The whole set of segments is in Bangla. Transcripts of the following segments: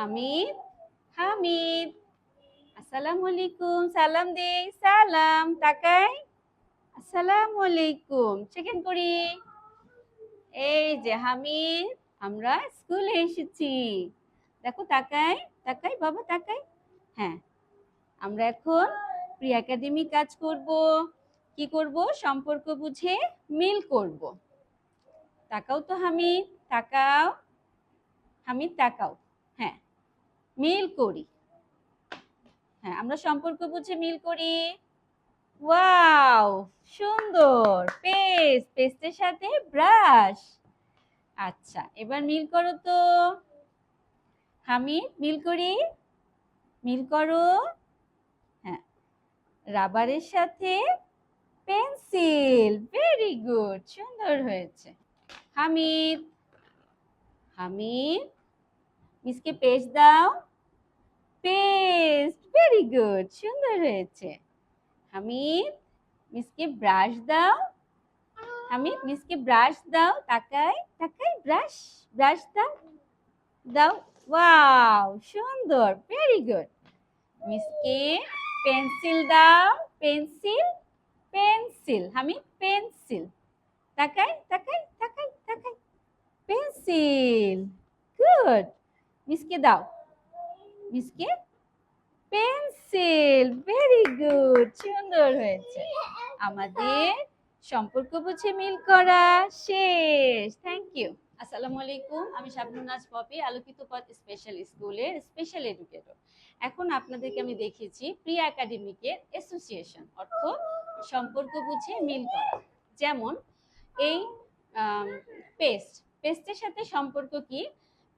হামিদ হামিদ আসসালামু আলাইকুম সালাম দে সালাম তাকাই আসসালামু আলাইকুম সেকেন্ড করি এই যে হামিদ আমরা স্কুলে এসেছি দেখো তাকাই তাকাই বাবা তাকাই হ্যাঁ আমরা এখন প্রি একাডেমি কাজ করব কি করব সম্পর্ক বুঝে মিল করব তাকাও তো হামিদ তাকাও হামিদ তাকাও হ্যাঁ মিল করি। হ্যাঁ আমরা সম্পর্ক বুঝে মিল করি। ওয়াও, সুন্দর পেস্ট পেস্টের সাথে ব্রাশ আচ্ছা এবার মিল করো তো। হামিদ, মিল করি। মিল করো। হ্যাঁ রাবারের সাথে পেন্সিল ভেরি গুড সুন্দর হয়েছে। হামিদ হামিদ, মিসকে পেজ দাও। পেস্ট ভেরি গুড সুন্দর হয়েছে। হামিদ, মিসকে ব্রাশ দাও। হামিদ, মিসকে ব্রাশ দাও, তাকাই তাকাই ব্রাশ ব্রাশ দাও দাও। ওয়াও সুন্দর। ভেরি গুড মিসকে পেন্সিল দাও। পেন্সিল পেন্সিল হামিদ পেন্সিল তাকাই তাকাই তাকাই তাকাই। পেন্সিল গুড মিসকে দাও। মিসকে পেন্সিল। ভেরি গুড সুন্দর হয়েছে। আমাদের সম্পর্ক বুঝে মিল করা শেষ। থ্যাংক ইউ আসসালামু আলাইকুম। আমি শাবনুনাজ পপি, আলোকিত পথ স্পেশাল স্কুলের স্পেশাল এডুকেটর এখন আপনাদেরকে আমি দেখিয়েছি প্রি একাডেমিকের অ্যাসোসিয়েশন অর্থ সম্পর্ক বুঝে মিল করা। যেমন এই পেস্ট পেস্টের সাথে সম্পর্ক কি?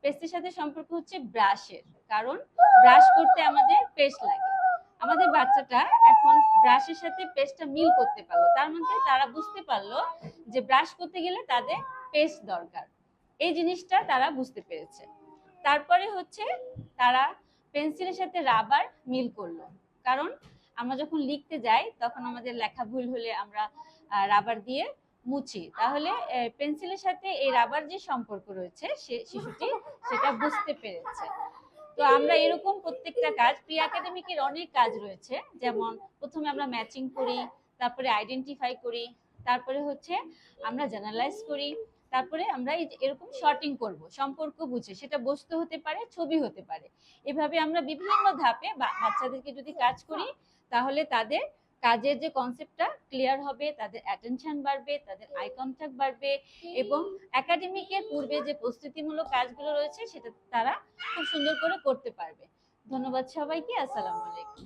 পেস্টের সাথে সম্পর্ক হচ্ছে ব্রাশের, কারণ ব্রাশ করতে আমাদের পেস্ট লাগে। আমাদের বাচ্চাটা এখন ব্রাশের সাথে পেস্টটা মিল করতে পারল, তার মধ্যে তারা বুঝতে পারল যে ব্রাশ করতে গেলে তাদের পেস্ট দরকার। এই জিনিসটা তারা বুঝতে পেরেছে। তারপরে হচ্ছে তারা পেন্সিলের সাথে রাবার মিল করল, কারণ আমরা যখন লিখতে যাই তখন আমাদের লেখা ভুল হলে আমরা রাবার দিয়ে মুছি তাহলে পেন্সিলের সাথে এই রাবার যে সম্পর্ক রয়েছে, সে শিশুটি সেটা বুঝতে পেরেছে। তো আমরা এরকম প্রত্যেকটা কাজ, প্রি একাডেমিকের অনেক কাজ রয়েছে। যেমন, প্রথমে আমরা ম্যাচিং করি, তারপরে আইডেন্টিফাই করি, তারপরে হচ্ছে আমরা জার্নালাইজ করি, তারপরে আমরা এরকম শর্টিং করব, সম্পর্ক বুঝে। সেটা বস্তু হতে পারে, ছবি হতে পারে। এভাবে আমরা বিভিন্ন ধাপে বাচ্চাদেরকে যদি কাজ করি, তাহলে তাদের কাজের যে কনসেপ্টটা ক্লিয়ার হবে তাদের অ্যাটেনশন বাড়বে তাদের আই কন্ট্যাক্ট বাড়বে এবং একাডেমিকের পূর্বে যে প্রস্তুতিমূলক কাজগুলো রয়েছে সেটা তারা খুব সুন্দর করে করতে পারবে। ধন্যবাদ সবাইকে আসসালামু আলাইকুম।